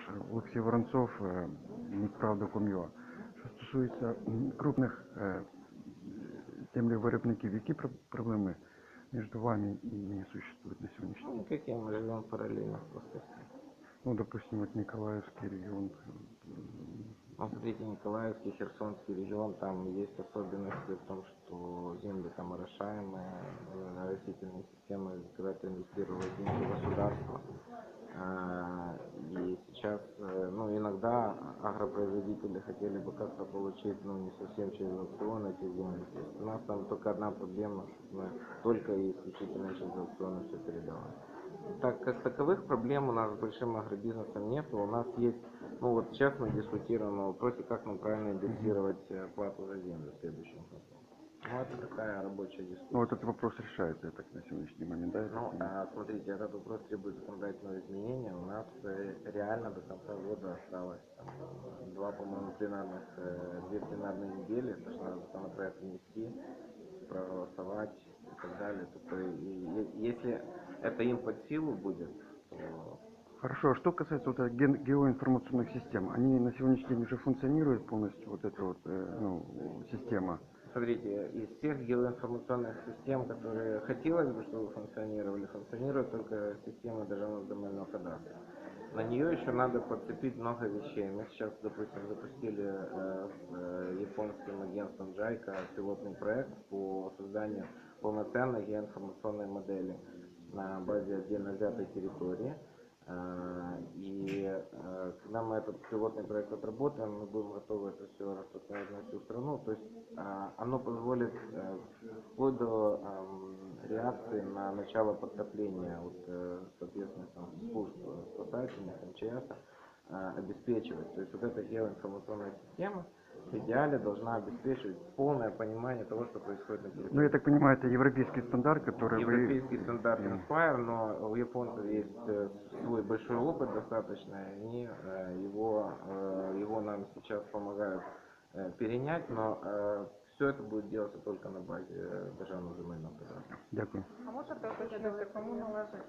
наш Олексій Воронцов, е, Мідправда.com.ua. Що стосується м, крупних е, землевиробників, які пр- проблеми між вами и ними существуют на сегодняшний Ну, день? никакие, мы живем параллельно просто все. Ну, допустим, вот Николаевский регион. м, Ну, смотрите, Николаевский, Херсонский регион, там есть особенности в том, что земли там орошаемые, э, растительные системы, когда это инвестировало деньги государства. а, И сейчас, э, ну, иногда агропроизводители хотели бы как-то получить, ну, не совсем через аукцион эти земли. У нас там только одна проблема, что мы только и исключительно через аукционы все передавали. Так как таковых проблем у нас с большим агробизнесом нет. У нас есть, ну вот сейчас мы дискутируем о вопросе, как нам правильно индексировать э, плату за землю в следующем году. Ну, это такая рабочая дискуссия. Ну, вот этот вопрос решается, я так, на сегодняшний момент, да? Ну, а, смотрите, этот вопрос требует законодательного изменения. У нас э, реально до конца года осталось там, э, два, по-моему, пленарных, э, две пленарные недели, потому что надо законопроект внести, проголосовать и так далее. То, и- и- если это им под силу будет, то Хорошо, а что касается вот э, ген- геоинформационных систем, они на сегодняшний день уже функционируют полностью, вот эта вот, э, ну, система? Смотрите, из всех геоинформационных систем, которые хотелось бы, чтобы функционировали, функционирует только система Державного земельного кадастра. На нее еще надо подцепить много вещей. Мы сейчас, допустим, запустили э, с э, японским агентством JICA пилотный проект по созданию полноценной геоинформационной модели на базе отдельно взятой территории. Когда мы этот пилотный проект отработаем, мы будем готовы это все распространять на всю страну. То есть а, оно позволит э, вплоть до реакции на начало подтопления от э, соответственно там, служб спасательных, МЧС э, обеспечивать. То есть вот эта геоинформационная система в идеале должна обеспечивать полное понимание того, что происходит на территории. Ну, я так понимаю, это европейский стандарт, который вы... Европейский стандарт Inspire, но у японцев есть э, свой большой опыт достаточно, и они э, его, э, его нам сейчас помогают перенять, но все это будет делаться только на базе державного земельного кадастра. Дякую. А можете уточнити, кому належить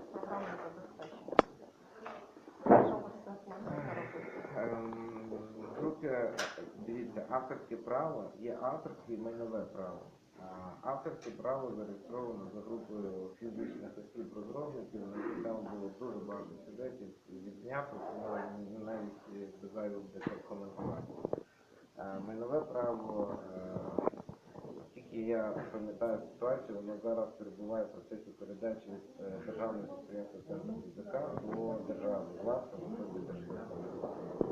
В дивіться, авторське право є авторське і майнове право. Авторське право зареєстровано за групою фізичних осіб розробників, на там було дуже багато сюжетів відзнято, тому навіть е, без зайвих коментувати. Е, Майнове право, е, тільки я пам'ятаю ситуацію, воно зараз перебуває в процесі передачі е, державного підприємства Центр ДЗК до держави власне виходить державного.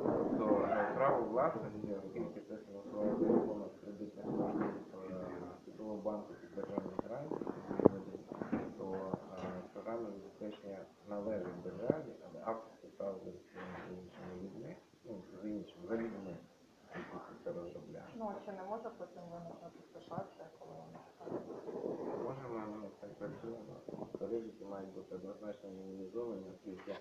Е, право власності, оскільки це фінансувалося за рахунок кредитних коштів е, Світового банку під державні гарантії, то е, програмне забезпечення належить державі, але право зареєстровано за іншими людьми, ну, за іншими, за людьми, які це розробляють. Ну, а чи не може потім виникнути ситуація, коли кажуть, Можемо ми так працюємо. Ризики мають бути однозначно мінімізовані, оскільки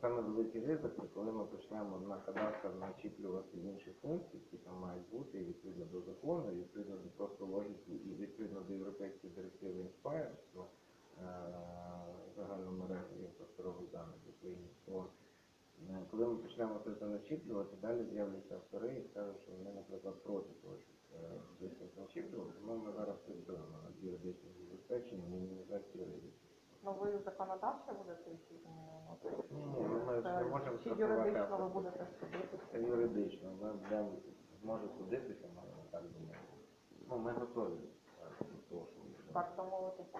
саме великий ризик, це коли ми почнемо на кадастр начіплювати інші функції, які там мають бути, і відповідно до закону, відповідно до просто логіки, і відповідно до європейської директиви Inspire, що е, загальну мережу просторових даних в Україні, е, коли ми почнемо це начіплювати, далі з'являться автори і скажуть, що вони, наприклад, проти того, щоб е, начіплювати, тому ми зараз працюємо над юридичним забезпеченням мінімізації ризиків. Ви законодавчо будете які зміни вносити? Ні, ми не можемо Чи юридично ви будете судитися? Це юридично, ми будемо зможе судитися, ми так думаємо. Ну, ми готові е, до того, що ми. Так, домовитися